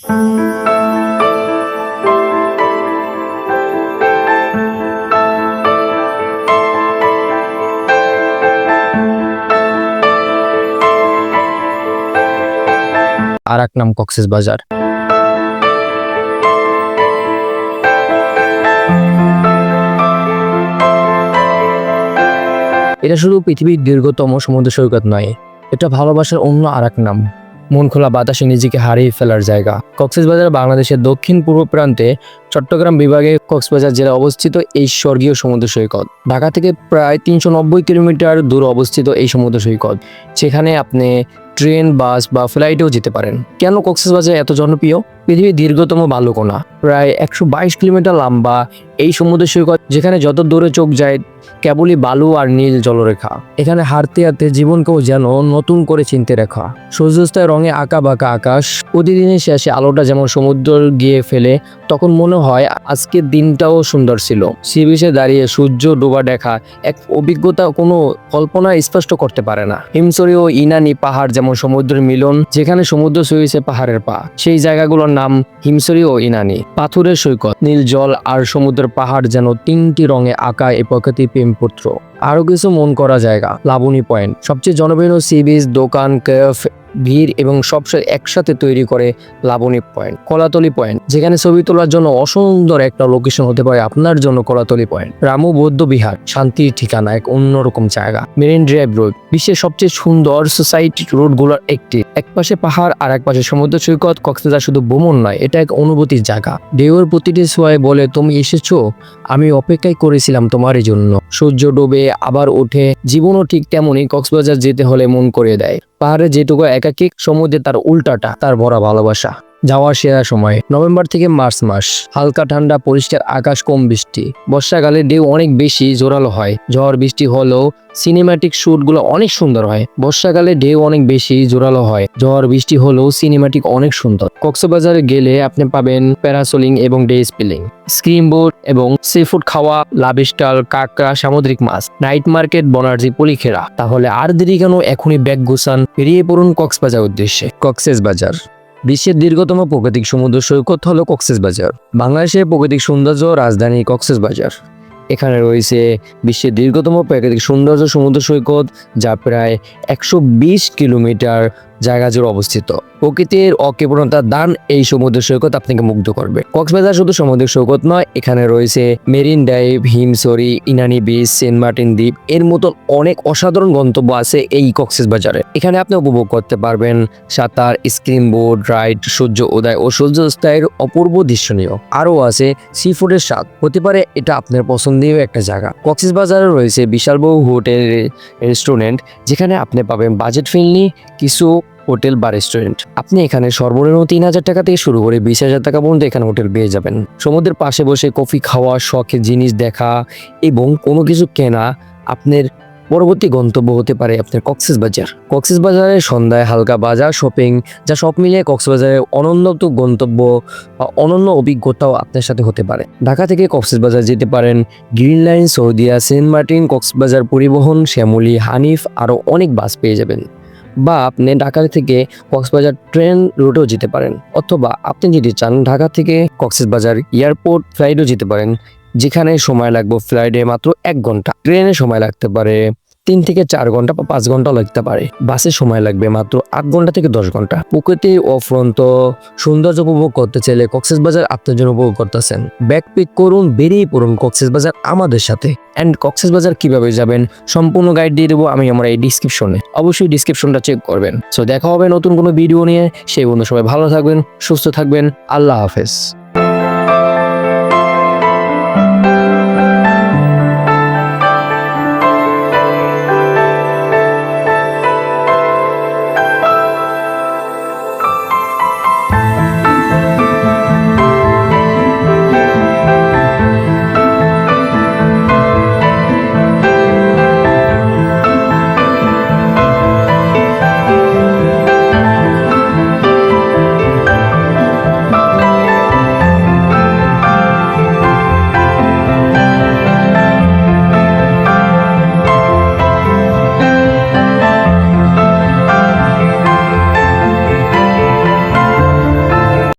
আর এক নাম কক্সেস বাজার। এটা শুধু পৃথিবীর দীর্ঘতম সমুদ্র সৈকত নয়, এটা ভালোবাসার অন্য আর নাম মন খোলা বাতাসে নিজেকে হারিয়ে ফেলার জায়গা। কক্সবাজার বাংলাদেশের দক্ষিণ পূর্ব প্রান্তে চট্টগ্রাম বিভাগে কক্সবাজার জেলা অবস্থিত এই স্বর্গীয় সমুদ্র সৈকত। ঢাকা থেকে প্রায় তিনশো নব্বই কিলোমিটার দূর অবস্থিত এই সমুদ্র সৈকত সেখানে আপনি ট্রেন, বাস বা ফ্লাইটেও যেতে পারেন। কেন কক্সবাজার এত জনপ্রিয়? পৃথিবীর দীর্ঘতম বালুকোনা প্রায় একশো বাইশ কিলোমিটার লম্বা এই সমুদ্র সৈকত যেখানে যত দূরে চোখ যায়, কেবলই বালু আর নীল জলরেখা। এখানে হাঁটতে হাঁটতে জীবনকেও যেন নতুন করে চিনতে রেখা। সূর্যাস্তের রঙে আঁকা বাঁকা আকাশ, প্রতিদিনের শেষে আলোটা যেমন সমুদ্র গিয়ে ফেলে, তখন মনে হয় আজকের দিনটাও সুন্দর ছিল। সি বিচে দাঁড়িয়ে সূর্য ডোবা দেখা এক অভিজ্ঞতা কোনো কল্পনা স্পষ্ট করতে পারে না। হিমসরি ও ইনানি পাহাড় যেমন সমুদ্রের মিলন, যেখানে সমুদ্র ছুঁয়েছে পাহাড়ের পা, সেই জায়গাগুলোর নাম হিমসরি ও ইনানি। পাথুরের সৈকত, নীল জল আর সমুদ্রের পাহাড় যেন তিনটি রঙে আঁকা এ প্রকৃতি প্রেমপুত্র। আরও কিছু মন করা জায়গা, লাবণী পয়েন্ট। সবচেয়ে জনপ্রিয় সি বিচ, দোকান কেফ ভিড় এবং সবসময় একসাথে তৈরি করে লাবণী পয়েন্ট, কলাতলি পয়েন্ট, যেখানে ছবি তোলার জন্য অসুন্দর একটা লোকেশন হতে পারে আপনার জন্য কলাতলি পয়েন্ট। রামু বৌদ্ধ বিহার, শান্তির ঠিকানা এক অন্যরকম জায়গা, মেরিন ড্রাইভ রোড, বিশ্বের সবচেয়ে সুন্দর সোসাইটি রোডগুলোর একটি। এক পাশে পাহাড় আর এক পাশে সমুদ্র সৈকত, কক্সবাজার শুধু ভ্রমণ নয়, এটা এক অনুভূতির জায়গা। ঢেউয়ের প্রতিটি সোয়ায় বলে, তুমি এসেছ, আমি অপেক্ষাই করেছিলাম তোমারই জন্য। সূর্য ডোবে আবার ওঠে, জীবনও ঠিক তেমনই, কক্সবাজার যেতে হলে মন করে দেয়। পাহাড়ে যেটুকু একাকী সমুদ্রে তার উল্টাটা তার ভরা ভালোবাসা। যাওয়ার সেরা সময়। নভেম্বর থেকে মার্চ মাস। হালকা ঠান্ডা, পরিষ্কার আকাশ, কম বৃষ্টি। বর্ষাকালে ঢেউ অনেক বেশি জোরালো হয়। ঝড়, বৃষ্টি হলেও সিনেমাটিক শুটগুলো অনেক সুন্দর হয়। বর্ষাকালে ঢেউ অনেক বেশি জোরালো হয়। ঝড়, বৃষ্টি হলেও সিনেমাটিক অনেক সুন্দর। কক্সবাজারে গেলে আপনি পাবেন প্যারাসোলিং এবং ডে স্পিলিং স্ক্রিম বোর্ড এবং সি ফুড খাওয়া লাভিস্টাল কাঁকড়া, সামুদ্রিক মাছ নাইট মার্কেট বনার্জি পলিখেরা তাহলে আর দেরি কেন? এখনই ব্যাগ গুছান বেরিয়ে পড়ুন কক্সবাজার উদ্দেশ্যে। কক্সেস বাজার। বিশ্বের দীর্ঘতম প্রাকৃতিক সমুদ্র সৈকত হলো কক্সেস বাজার, বাংলাদেশের প্রাকৃতিক সৌন্দর্য রাজধানী কক্সেস বাজার। এখানে রয়েছে বিশ্বের দীর্ঘতম প্রাকৃতিক সৌন্দর্য সমুদ্র সৈকত যা প্রায় একশো বিশ কিলোমিটার জায়গা জুড়ে অবস্থিত। প্রকৃতির অকৃপণতার দান এই সমুদ্র সৈকত আপনাকে মুগ্ধ করবে। কক্সবাজার শুধু সমুদ্র সৈকত নয়, এখানে রয়েছে marine drive Himchari Inani beach Saint Martin দ্বীপ। এর মতন অনেক অসাধারণ গন্তব্য আছে এই কক্সেস বাজারে এখানে আপনি উপভোগ করতে পারবেন সাঁতার, স্ক্রিন বোর্ড রাইড, সূর্য উদয় ও সূর্যাস্তের অপূর্ব দৃশ্যনীয়। আরও আছে সি ফুডের স্বাদ। হতে পারে এটা আপনার পছন্দীয় একটা জায়গা। কক্সেস বাজারে রয়েছে বিশাল বহু হোটেল রেস্টুরেন্ট, যেখানে আপনি পাবেন বাজেট ফ্রেন্ডলি কিছু হোটেল বা রেস্টুরেন্ট। আপনি এখানে সর্বনিম্ন তিন হাজার টাকা থেকে শুরু করে বিশ হাজার টাকা পর্যন্ত এখানে হোটেল পেয়ে যাবেন। সমুদ্রের পাশে বসে কফি খাওয়া, শখের জিনিস দেখা এবং কোনো কিছু কেনা আপনার পরবর্তী গন্তব্য হতে পারে আপনার কক্সেস বাজার। কক্সেস বাজারে সন্ধ্যায় হালকা বাজার, শপিং, যা সব মিলিয়ে কক্সবাজারের অনন্য গন্তব্য বা অনন্য অভিজ্ঞতাও আপনার সাথে হতে পারে। ঢাকা থেকে কক্সবাজার যেতে পারেন Green Line, Saudia, Saint Martin, Cox's Bazar Paribahan, Shyamoli, Hanif, আরও অনেক বাস পেয়ে যাবেন। বা আপনি ঢাকা থেকে কক্সবাজার ট্রেন রুটেও যেতে পারেন, অথবা আপনি যদি চান ঢাকা থেকে কক্সবাজার এয়ারপোর্ট ফ্লাইটও যেতে পারেন, যেখানে সময় লাগবে ফ্লাইটে মাত্র এক ঘণ্টা। ট্রেনে সময় লাগতে পারে তিন থেকে চার ঘণ্টা বা পাঁচ ঘণ্টা লাগতে পারে। বাসে সময় লাগবে মাত্র আট ঘণ্টা থেকে দশ ঘণ্টা। প্রকৃতি অফ্রন্ত সৌন্দর্য উপভোগ করতে চাইলে কক্সেস বাজার আপনার জন্য উপভোগ করতেছেন। ব্যাক পিক করুন, বেরিয়ে পড়ুন কক্সেস বাজার আমাদের সাথে। অ্যান্ড কক্সেস বাজার কীভাবে যাবেন সম্পূর্ণ গাইড দিয়ে দেবো আমি আমার এই ডিসক্রিপশনে অবশ্যই ডিসক্রিপশনটা চেক করবেন। সো দেখা হবে নতুন কোনো ভিডিও নিয়ে। সেই বন্ধু সবাই ভালো থাকবেন, সুস্থ থাকবেন। আল্লাহ হাফেজ।